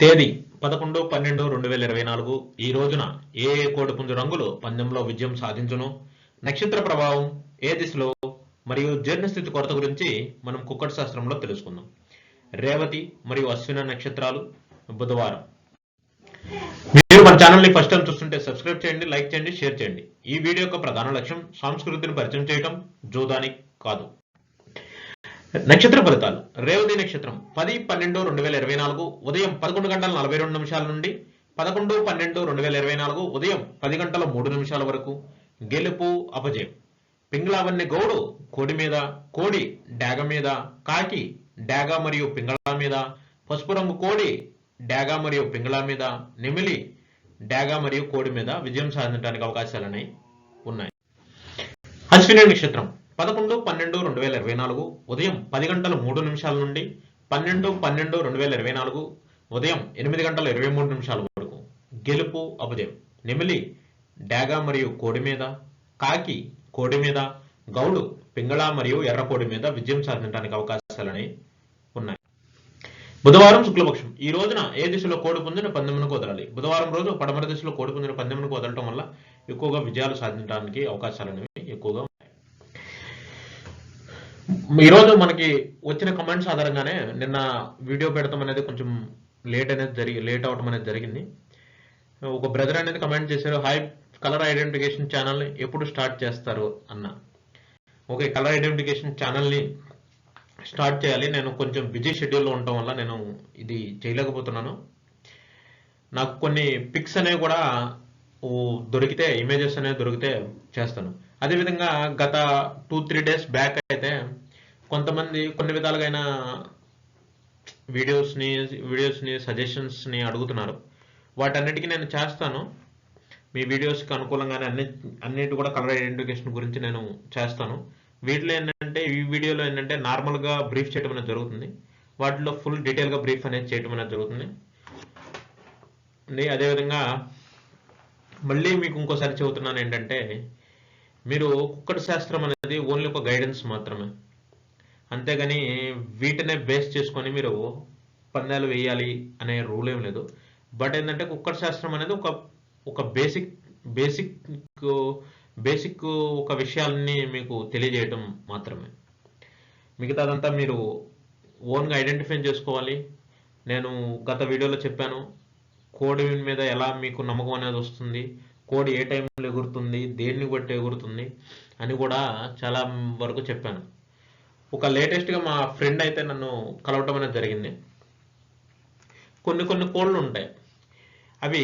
తేదీ పదకొండు పన్నెండు రెండు వేల ఇరవై నాలుగు. ఈ రోజున ఏ ఏ కోడిపుంజు రంగులు పందెంలో విజయం సాధించును? నక్షత్ర ప్రభావం ఏ దిశలో? మరియు జీర్ణస్థితి కొరత గురించి మనం కుక్కటి శాస్త్రంలో తెలుసుకుందాం. రేవతి మరియు అశ్విన నక్షత్రాలు బుధవారం. మీరు మన ఛానల్ని ఫస్ట్ టైం చూస్తుంటే సబ్స్క్రైబ్ చేయండి లైక్ చేయండి షేర్ చేయండి. ఈ వీడియో యొక్క ప్రధాన లక్ష్యం సంస్కృతిని పరిచయం చేయటం జోదానికి కాదు. నక్షత్ర ఫలితాలు. రేవతి నక్షత్రం పది పన్నెండు రెండు వేల ఇరవై నాలుగు ఉదయం పదకొండు గంటల నలభై రెండు నిమిషాల నుండి పదకొండు పన్నెండు రెండు వేల ఇరవై నాలుగు ఉదయం పది గంటల మూడు నిమిషాల వరకు. గెలుపు అపజయం. పింగళావన్ని గౌడు కోడి మీద కోడి డాగ మీద కాకి డాగ మరియు పింగళ మీద పసుపు రంగు కోడి డాగ మరియు పింగళ మీద నెమిలి డాగ మరియు కోడి మీద విజయం సాధించడానికి అవకాశాలని ఉన్నాయి. అశ్విని నక్షత్రం పదకొండు పన్నెండు రెండు వేల ఇరవై నాలుగు ఉదయం పది గంటల మూడు నిమిషాల నుండి పన్నెండు పన్నెండు రెండు వేల ఇరవై నాలుగు ఉదయం ఎనిమిది గంటల ఇరవై మూడు నిమిషాల వరకు. గెలుపు అపజయం నెమిలి డాగా మరియు కోడి మీద కాకి కోడి మీద గౌడు పింగళ మరియు ఎర్రకోడి మీద విజయం సాధించడానికి అవకాశాలని ఉన్నాయి. బుధవారం శుక్లపక్షం. ఈ రోజున ఏ దిశలో కోడి పొందిన పందెమునకు వదలాలి? బుధవారం రోజు పడమర దిశలో కోడి పొందిన పందెమునకు వదలటం వల్ల ఎక్కువగా విజయాలు సాధించడానికి అవకాశాలు అనేవి ఎక్కువగా ఈరోజు మనకి వచ్చిన కమెంట్స్ ఆధారంగానే నిన్న వీడియో పెడతాం అనేది కొంచెం లేట్ అనేది జరిగి లేట్ అవటం అనేది జరిగింది. ఒక బ్రదర్ అనేది కమెంట్ చేశారు హై కలర్ ఐడెంటిఫికేషన్ ఛానల్ని ఎప్పుడు స్టార్ట్ చేస్తారు? అన్న. ఓకే కలర్ ఐడెంటిఫికేషన్ ఛానల్ని స్టార్ట్ చేయాలి. నేను కొంచెం బిజీ షెడ్యూల్లో ఉండటం వల్ల నేను ఇది చేయలేకపోతున్నాను. నాకు కొన్ని పిక్స్ అనేవి కూడా దొరికితే ఇమేజెస్ అనేవి దొరికితే చేస్తాను. అదేవిధంగా గత టూ త్రీ డేస్ బ్యాక్ అయితే కొంతమంది కొన్ని విధాలుగా వీడియోస్ని వీడియోస్ని సజెషన్స్ని అడుగుతున్నారు. వాటన్నిటికీ నేను చేస్తాను. మీ వీడియోస్కి అనుకూలంగానే అన్ని అన్నిటి కూడా కలర్ ఐడెంటిఫికేషన్ గురించి నేను చేస్తాను. వీటిలో ఏంటంటే ఈ వీడియోలో ఏంటంటే నార్మల్గా బ్రీఫ్ చేయడం అనేది జరుగుతుంది. వాటిలో ఫుల్ డీటెయిల్గా బ్రీఫ్ అనేది చేయడం అనేది జరుగుతుంది. అదేవిధంగా మళ్ళీ మీకు ఇంకోసారి చెబుతున్నాను ఏంటంటే మీరు కుక్కటి శాస్త్రం అనేది ఓన్లీ ఒక గైడెన్స్ మాత్రమే. అంతేగాని వీటినే బేస్ చేసుకొని మీరు పందాలు వేయాలి అనే రూల్ ఏం లేదు. బట్ ఏంటంటే కుక్కటి శాస్త్రం అనేది ఒక ఒక బేసిక్ బేసిక్ బేసిక్ ఒక విషయాలని మీకు తెలియజేయటం మాత్రమే. మిగతాదంతా మీరు ఓన్గా ఐడెంటిఫై చేసుకోవాలి. నేను గత వీడియోలో చెప్పాను. కోడి మీద ఎలా మీకు నమ్మకం అనేది వస్తుంది. కోడి ఏ టైంలో ఎగురుతుంది దేన్ని బట్టి ఎగురుతుంది అని కూడా చాలా వరకు చెప్పాను. ఒక లేటెస్ట్గా మా ఫ్రెండ్ అయితే నన్ను కలవటం అనేది జరిగింది. కొన్ని కొన్ని కోళ్ళు ఉంటాయి. అవి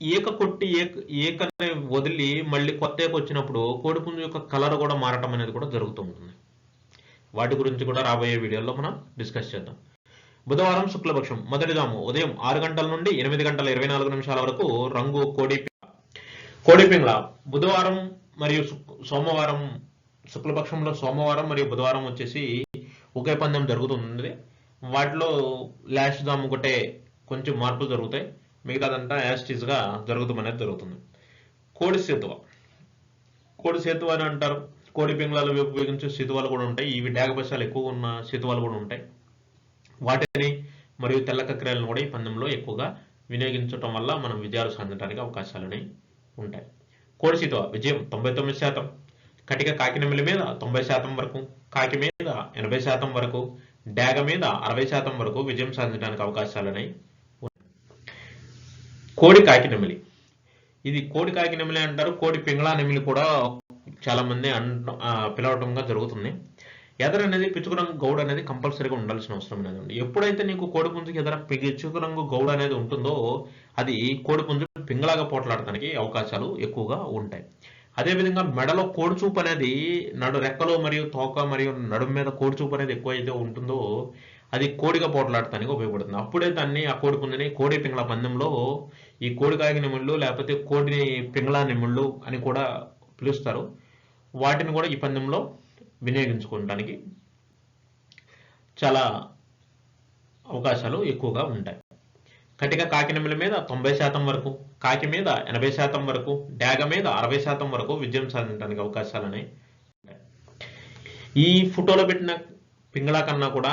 ఈక కొట్టి ఏక ఏకనే వదిలి మళ్ళీ కొత్త ఏక వచ్చినప్పుడు కోడిపుంజు యొక్క కలర్ కూడా మారటం అనేది కూడా జరుగుతూ ఉంటుంది. వాటి గురించి కూడా రాబోయే వీడియోలో మనం డిస్కస్ చేద్దాం. బుధవారం శుక్లపక్షం. మొదటిదాము ఉదయం ఆరు గంటల నుండి ఎనిమిది గంటల ఇరవై నాలుగు నిమిషాల వరకు రంగు కోడి కోడిపింగ్ల బుధవారం మరియు సోమవారం శుక్లపక్షంలో సోమవారం మరియు బుధవారం వచ్చేసి ఒకే పందెం జరుగుతుంది. వాటిలో లాస్ట్ దాము ఒకటే కొంచెం మార్పులు జరుగుతాయి. మిగతాదంతా యాస్టీస్గా జరుగుతాం అనేది జరుగుతుంది. కోడి సేతువ. కోడి సేతువ అని అంటారు. కోడి పింగళాలు ఉపయోగించే సేతువాలు కూడా ఉంటాయి. ఇవి డాగపశాలు ఎక్కువగా ఉన్న సేతువాలు కూడా ఉంటాయి. వాటిని మరియు తెల్ల కక్రాలను కూడా ఈ పందెంలో ఎక్కువగా వినియోగించడం వల్ల మనం విజయాలు సాధించడానికి అవకాశాలని ఉంటాయి. కోడిసీత విజయం తొంభై తొమ్మిది శాతం. కటిక కాకినమిల మీద తొంభై శాతం వరకు కాకి మీద ఎనభై శాతం వరకు డాగ మీద అరవై శాతం వరకు విజయం సాధించడానికి అవకాశాలని కోడి కాకినమిలి ఇది కోడి కాకినమిలి అంటారు కోడి పింగళా నెమిలి కూడా చాలా మంది అంట పిలవటంగా జరుగుతుంది. ఎదర అనేది పిచ్చుకు రంగు గౌడ్ అనేది కంపల్సరీగా ఉండాల్సిన అవసరం అనేది ఉంది. ఎప్పుడైతే నీకు కోడిపుంజుకి ఎదర పిచ్చుకు రంగు గౌడ్ అనేది ఉంటుందో అది కోడిపుంజు పింగలాగా పింగళాగా పోట్లాడటానికి అవకాశాలు ఎక్కువగా ఉంటాయి. అదేవిధంగా మెడలో కోడిచూపు అనేది నడు రెక్కలు మరియు తోక మరియు నడుము మీద కోడిచూపు అనేది ఎక్కువైతే ఉంటుందో అది కోడిగా పోట్లాడటానికి ఉపయోగపడుతుంది. అప్పుడే దాన్ని ఆ కోడి పుంజుని కోడి పింగళ పందెంలో ఈ కోడి కాకి నిముళ్ళు లేకపోతే కోడిని పింగళ నిముళ్ళు అని కూడా పిలుస్తారు. వాటిని కూడా ఈ పందెంలో వినియోగించుకోవడానికి చాలా అవకాశాలు ఎక్కువగా ఉంటాయి. కటిక కాకినమిల మీద తొంభై శాతం వరకు కాకి మీద ఎనభై శాతం వరకు డాగ మీద అరవై శాతం వరకు విజయం సాధించడానికి అవకాశాలని ఉంటాయి. ఈ ఫోటోలో పెట్టిన పింగళా కన్నా కూడా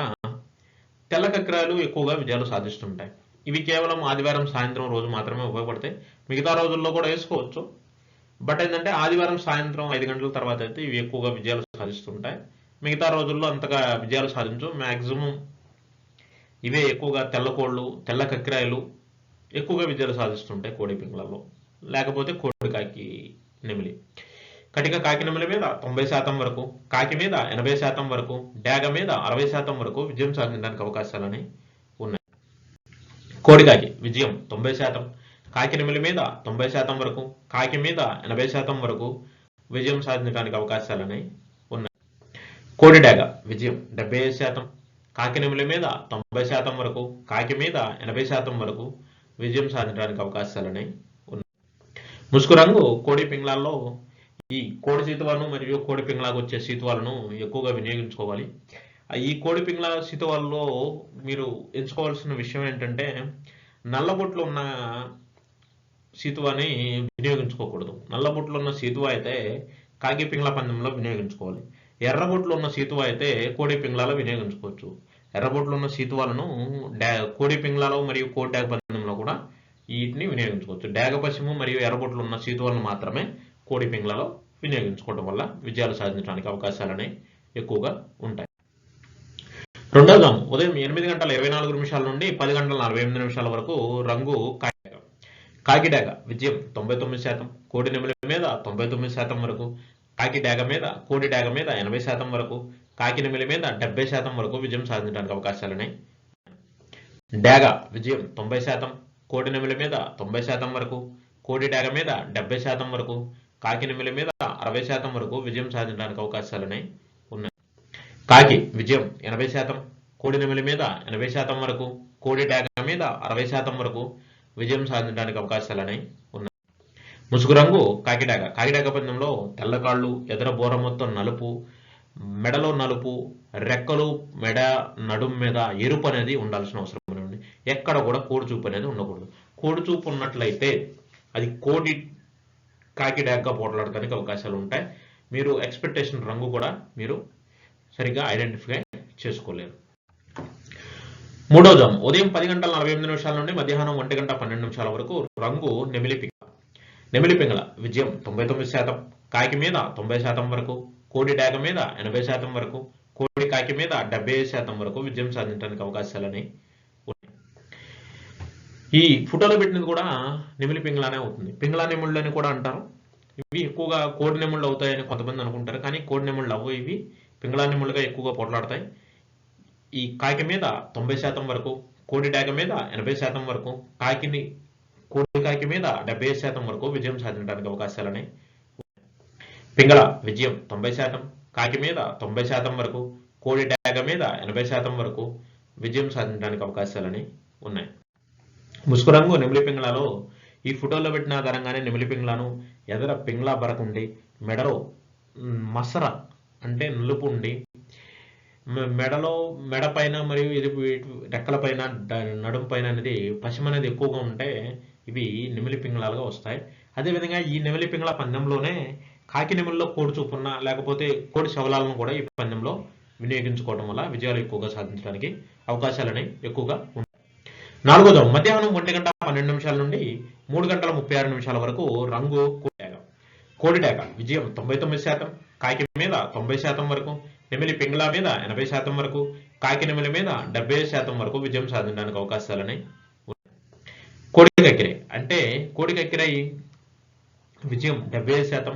తెల్ల కక్రాలు ఎక్కువగా విజయాలు సాధిస్తుంటాయి. ఇవి కేవలం ఆదివారం సాయంత్రం రోజు మాత్రమే ఉపయోగపడతాయి. మిగతా రోజుల్లో కూడా వేసుకోవచ్చు. బట్ ఏంటంటే ఆదివారం సాయంత్రం ఐదు గంటల తర్వాత అయితే ఇవి ఎక్కువగా విజయాలు సాధిస్తుంటాయి. మిగతా రోజుల్లో అంతగా విజయాలు సాధించు మ్యాక్సిమం ఇవే ఎక్కువగా తెల్ల కోళ్ళు తెల్ల కక్కిరాయలు ఎక్కువగా విజయాలు సాధిస్తుంటాయి కోడి పింగళల్లో లేకపోతే కోడి కాకి నెమిలి. కటిక కాకి నెమిలి మీద తొంభై శాతం వరకు కాకి మీద ఎనభై శాతం వరకు డాగ మీద అరవై శాతం వరకు విజయం సాధించడానికి అవకాశాలని ఉన్నాయి. కోడికాకి విజయం తొంభై శాతం. కాకి నెమిలి మీద తొంభై శాతం వరకు కాకి మీద ఎనభై శాతం వరకు విజయం సాధించడానికి అవకాశాలని ఉన్నాయి. కోడిడాగ విజయం డెబ్బై ఐదు శాతం కాకి నెమిలి మీద తొంభై శాతం వరకు కాకి మీద ఎనభై శాతం వరకు విజయం సాధించడానికి అవకాశాలని ఉన్నాయి. ముసుగు రంగు కోడి పింగ్లాల్లో ఈ కోడి సీతువాలను మరియు కోడి పింగ్లాకు వచ్చే సీతువాలను ఎక్కువగా వినియోగించుకోవాలి. ఈ కోడి పింగళ సీతువాల్లో మీరు ఎంచుకోవాల్సిన విషయం ఏంటంటే నల్లబొట్లు ఉన్న సీతువాని వినియోగించుకోకూడదు. నల్లబొట్లు ఉన్న సీతువ అయితే కాకి పింగ్ల పందెంలో వినియోగించుకోవాలి. ఎర్రబొట్లు ఉన్న సీతువ అయితే కోడి పింగ్లాలో వినియోగించుకోవచ్చు. ఎర్రబొట్లు ఉన్న సీతువాలను డా కోడి పింగ్లాలో మరియు కోడి డాగ పందెంలో కూడా వీటిని వినియోగించుకోవచ్చు. డాగ పశ్చిమ మరియు ఎర్రబొట్లు ఉన్న సీతువాలను మాత్రమే కోడి పింగ్లాలో వినియోగించుకోవడం వల్ల విజయాలు సాధించడానికి అవకాశాలనే ఎక్కువగా ఉంటాయి. రెండో ఉదయం ఎనిమిది గంటల ఇరవై నాలుగు నిమిషాల నుండి పది గంటల నలభై ఎనిమిది నిమిషాల వరకు రంగు కాకిడాగ విజయం తొంభై తొమ్మిది శాతం కోడి నెమలి మీద తొంభై తొమ్మిది శాతం వరకు కాకి డాగ మీద కోడి డాగ మీద ఎనభై శాతం వరకు కాకి నెమలి మీద డెబ్బై శాతం వరకు విజయం సాధించడానికి అవకాశాలున్నాయి డాగ విజయం తొంభై శాతం కోడి నెమలి మీద తొంభై శాతం వరకు కోడి డాగ మీద డెబ్బై శాతం వరకు కాకి నెమలి మీద అరవై శాతం వరకు విజయం సాధించడానికి అవకాశాలున్నాయి ఉన్నాయి. కాకి విజయం ఎనభై శాతం కోడి నెమలి మీద ఎనభై శాతం వరకు కోడి డాగ మీద అరవై శాతం వరకు విజయం సాధించడానికి అవకాశాలని ఉన్నాయి. ముసుగు రంగు కాకిడాక. కాకిడాక పందెంలో తెల్లకాళ్ళు ఎదర బోర మొత్తం నలుపు మెడలో నలుపు రెక్కలు మెడ నడుం మీద ఎరుపు అనేది ఉండాల్సిన అవసరం ఉంది ఎక్కడ కూడా కోడి చూపు అనేది ఉండకూడదు. కోడి చూపు ఉన్నట్లయితే అది కోడి కాకిడాక పోట్లాడటానికి అవకాశాలు ఉంటాయి. మీరు ఎక్స్పెక్టేషన్ రంగు కూడా మీరు సరిగ్గా ఐడెంటిఫై చేసుకోలేరు. మూడో జాము ఉదయం పది గంటల నలభై ఎనిమిది నిమిషాల నుండి మధ్యాహ్నం ఒంటి గంట పన్నెండు నిమిషాల వరకు రంగు నెమిలి పింగళ. నెమిలి పింగళ విజయం తొంభై తొమ్మిది శాతం. కాకి మీద తొంభై శాతం వరకు కోడి డాగ మీద ఎనభై శాతం వరకు కోడి కాకి మీద డెబ్బై ఐదు శాతం వరకు విజయం సాధించడానికి అవకాశాలని ఈ ఫోటోలో పెట్టినది కూడా నెమిలి పింగళానే అవుతుంది. పింగళా నెముళ్ళు అని కూడా అంటారు. ఇవి ఎక్కువగా కోడి నెముళ్ళు అవుతాయని కొంతమంది అనుకుంటారు. కానీ కోడి నెముళ్ళు అవ్వు ఇవి పింగళా నెముళ్ళుగా ఎక్కువగా పోట్లాడతాయి. ఈ కాకి మీద తొంభై శాతం వరకు కోడి డాగ మీద ఎనభై శాతం వరకు కాకిని కోడి కాకి మీద డెబ్బై శాతం వరకు విజయం సాధించడానికి అవకాశాలని పింగళ విజయం తొంభై శాతం కాకి మీద తొంభై శాతం వరకు కోడి డాగ మీద ఎనభై శాతం వరకు విజయం సాధించడానికి అవకాశాలని ఉన్నాయి. ముసుగు రంగు నెమిలి పింగళలో ఈ ఫోటోలో పెట్టిన ఆధారంగానే నెమిలి పింగళను ఎదర పింగళ బరకుండి మెడలో మసర అంటే నలుపు ఉండి మెడలో మెడ పైన మరియు ఇది రెక్కల పైన నడుము పైన అనేది పశ్చిమ అనేది ఎక్కువగా ఉంటే ఇవి నెమిలి పింగళాలుగా వస్తాయి. అదేవిధంగా ఈ నెమిలి పింగళ పందెంలోనే కాకి నెమిలిలో కోడి చూపున్న లేకపోతే కోడి శవలాలను కూడా ఈ పందెంలో వినియోగించుకోవడం వల్ల విజయాలు ఎక్కువగా సాధించడానికి అవకాశాలని ఎక్కువగా ఉంటాయి నాలుగోదో మధ్యాహ్నం ఒంటి గంట పన్నెండు నిమిషాల నుండి మూడు గంటల ముప్పై ఆరు నిమిషాల వరకు రంగు కోడిడాగ కోడిడాగ విజయం తొంభై తొమ్మిది శాతం కాకి మీద తొంభై శాతం వరకు నెమిలి పింగళా మీద ఎనభై శాతం వరకు కాకి నెమిలి మీద డెబ్బై శాతం వరకు విజయం సాధించడానికి అవకాశాలని ఉన్నాయి కోడి అంటే కోడి కక్కిరై విజయం డెబ్బై శాతం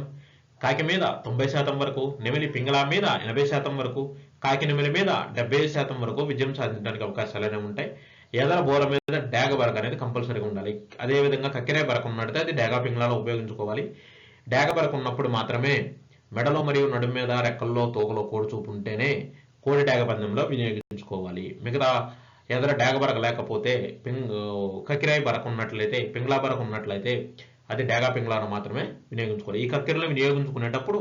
కాకి మీద తొంభై శాతం వరకు నెమిలి పింగళా మీద ఎనభై శాతం వరకు కాకి నెమిలి మీద డెబ్బై శాతం వరకు విజయం సాధించడానికి అవకాశాలు అనేవి ఉంటాయి. ఏదైనా బోర మీద డాగ బరక అనేది కంపల్సరీగా ఉండాలి. అదే విధంగా కక్కిరే బరక ఉన్నట్టయితే అది డ్యాగా పింగళాలో ఉపయోగించుకోవాలి. డాగ బరక ఉన్నప్పుడు మాత్రమే మెడలో మరియు నడుము మీద రెక్కల్లో తోకలో కోడి చూపు ఉంటేనే కోడి డాగ పందెంలో వినియోగించుకోవాలి. మిగతా ఎదర డాగ బరక లేకపోతే పింగ్ కక్కిరాయి బరక ఉన్నట్లయితే పింగ్లా బరక ఉన్నట్లయితే అది డాగా పింగళాను మాత్రమే వినియోగించుకోవాలి. ఈ కక్కెరలు వినియోగించుకునేటప్పుడు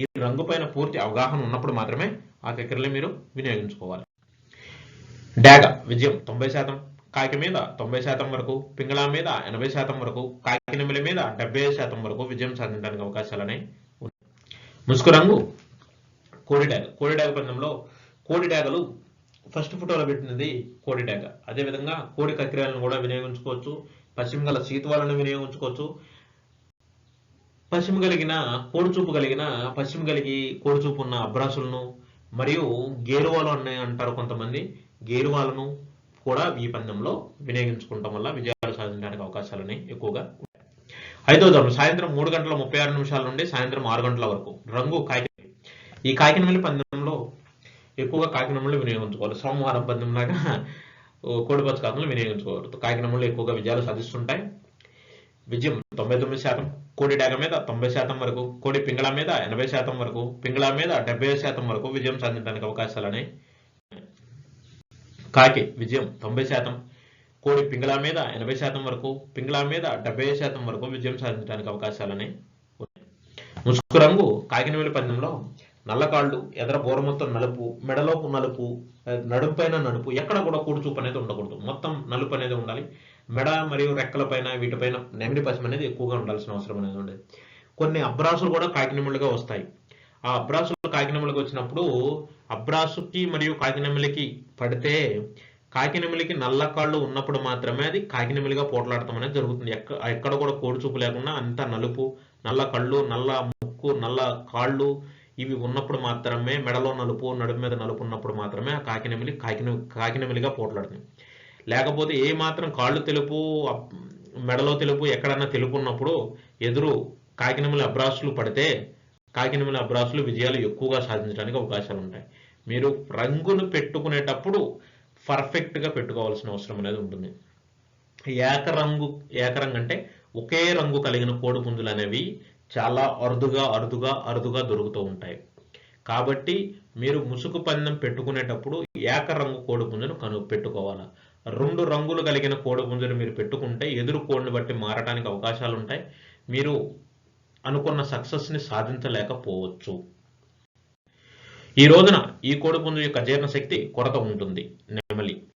ఈ రంగు పైన పూర్తి అవగాహన ఉన్నప్పుడు మాత్రమే ఆ కక్కెరలు మీరు వినియోగించుకోవాలి. డాగ విజయం తొంభై శాతం. కాకి మీద తొంభై శాతం వరకు పింగళా మీద ఎనభై శాతం వరకు కాకినమిలి మీద డెబ్బై శాతం వరకు విజయం సాధించడానికి అవకాశాలని ఉన్నాయి రంగు కోడి డాగ కోడి డాగ పందెంలో కోడి డాగలు ఫస్ట్ ఫోటోలో పెట్టినది కోడి డేగ అదేవిధంగా కోడి కక్రియాలను కూడా వినియోగించుకోవచ్చు. పశ్చిమ గల సీతువాలను వినియోగించుకోవచ్చు. పశ్చిమ కలిగిన కోడి చూపు కలిగిన పశ్చిమ కలిగి కోడి చూపు ఉన్న అబ్రాసులను మరియు గేరువాలు అని అంటారు కొంతమంది. గేరువాలను కూడా ఈ పందెంలో వినియోగించుకోవటం వల్ల విజయాలు సాధించడానికి అవకాశాలని ఎక్కువగా. ఐదో సాయంత్రం మూడు గంటల ముప్పై ఆరు నిమిషాల నుండి సాయంత్రం ఆరు గంటల వరకు రంగు కాకినమిలి ఈ కాకినమిలి పందెంలో ఎక్కువగా కాకినమల్లి వినియోగించుకోవాలి. సోమవారం పందెంలాగా కోడిపచ్చు కాకులు వినియోగించుకోవద్దు కాకినమల్లి ఎక్కువగా విజయాలు సాధిస్తుంటాయి. విజయం తొంభై తొమ్మిది శాతం కోడి డాగ మీద తొంభై శాతం వరకు కోడి పింగళ మీద ఎనభై శాతం వరకు పింగళ మీద డెబ్బై శాతం వరకు విజయం సాధించడానికి అవకాశాలని కాకి విజయం తొంభై శాతం కోడి పింగళ మీద ఎనభై శాతం వరకు పింగళా మీద డెబ్బై శాతం వరకు విజయం సాధించడానికి అవకాశాలని ఉన్నాయి. రంగు కాకినవేలి పందెంలో నల్లకాళ్ళు ఎదర బోర మొత్తం నలుపు మెడలోపు నలుపు నడుము పైన నడుపు ఎక్కడ కూడా కూడుచూపు అనేది ఉండకూడదు. మొత్తం నలుపు అనేది ఉండాలి. మెడ మరియు రెక్కల పైన వీటిపైన నెమిడి పశ్చిమ అనేది ఎక్కువగా ఉండాల్సిన అవసరం అనేది ఉండేది. కొన్ని అబ్రాసులు కూడా కాకినెమ్మలుగా వస్తాయి. ఆ అబ్రాసులు కాకినెమ్మలకు వచ్చినప్పుడు అబ్రాసుకి మరియు కాకినెమ్మలకి పడితే కాకినెమిలికి నల్ల కాళ్ళు ఉన్నప్పుడు మాత్రమే అది కాకినెమిలిగా పోట్లాడటం అనేది జరుగుతుంది. ఎక్క ఎక్కడ కూడా కోడి చూపు లేకుండా అంత నలుపు నల్ల కళ్ళు నల్ల ముక్కు నల్ల కాళ్ళు ఇవి ఉన్నప్పుడు మాత్రమే మెడలో నలుపు నడుము మీద నలుపు ఉన్నప్పుడు మాత్రమే ఆ కాకినెమిలి కాకిన కాకినెమిలిగా పోట్లాడుతుంది. లేకపోతే ఏ మాత్రం కాళ్ళు తెలుపు మెడలో తెలుపు ఎక్కడన్నా తెలుపు ఉన్నప్పుడు ఎదురు కాకినెమిలి అబ్రాసులు పడితే కాకినెమిలి అబ్రాసులు విజయాలు ఎక్కువగా సాధించడానికి అవకాశాలు ఉంటాయి మీరు రంగును పెట్టుకునేటప్పుడు పర్ఫెక్ట్గా పెట్టుకోవాల్సిన అవసరం అనేది ఉంటుంది. ఏకరంగు ఏకరంగు అంటే ఒకే రంగు కలిగిన కోడి పుంజులు అనేవి చాలా అరుదుగా అరుదుగా అరుదుగా దొరుకుతూ ఉంటాయి. కాబట్టి మీరు ముసుగు పందెం పెట్టుకునేటప్పుడు ఏకరంగు కోడి పుంజును కను పెట్టుకోవాలి? రెండు రంగులు కలిగిన కోడి పుంజును మీరు పెట్టుకుంటే ఎదురు కోడిని బట్టి మారటానికి అవకాశాలు ఉంటాయి. మీరు అనుకున్న సక్సెస్ని సాధించలేకపోవచ్చు. ఈ రోజున ఈ కోడిపుంజు యొక్క జీర్ణశక్తి కొరత ఉంటుంది.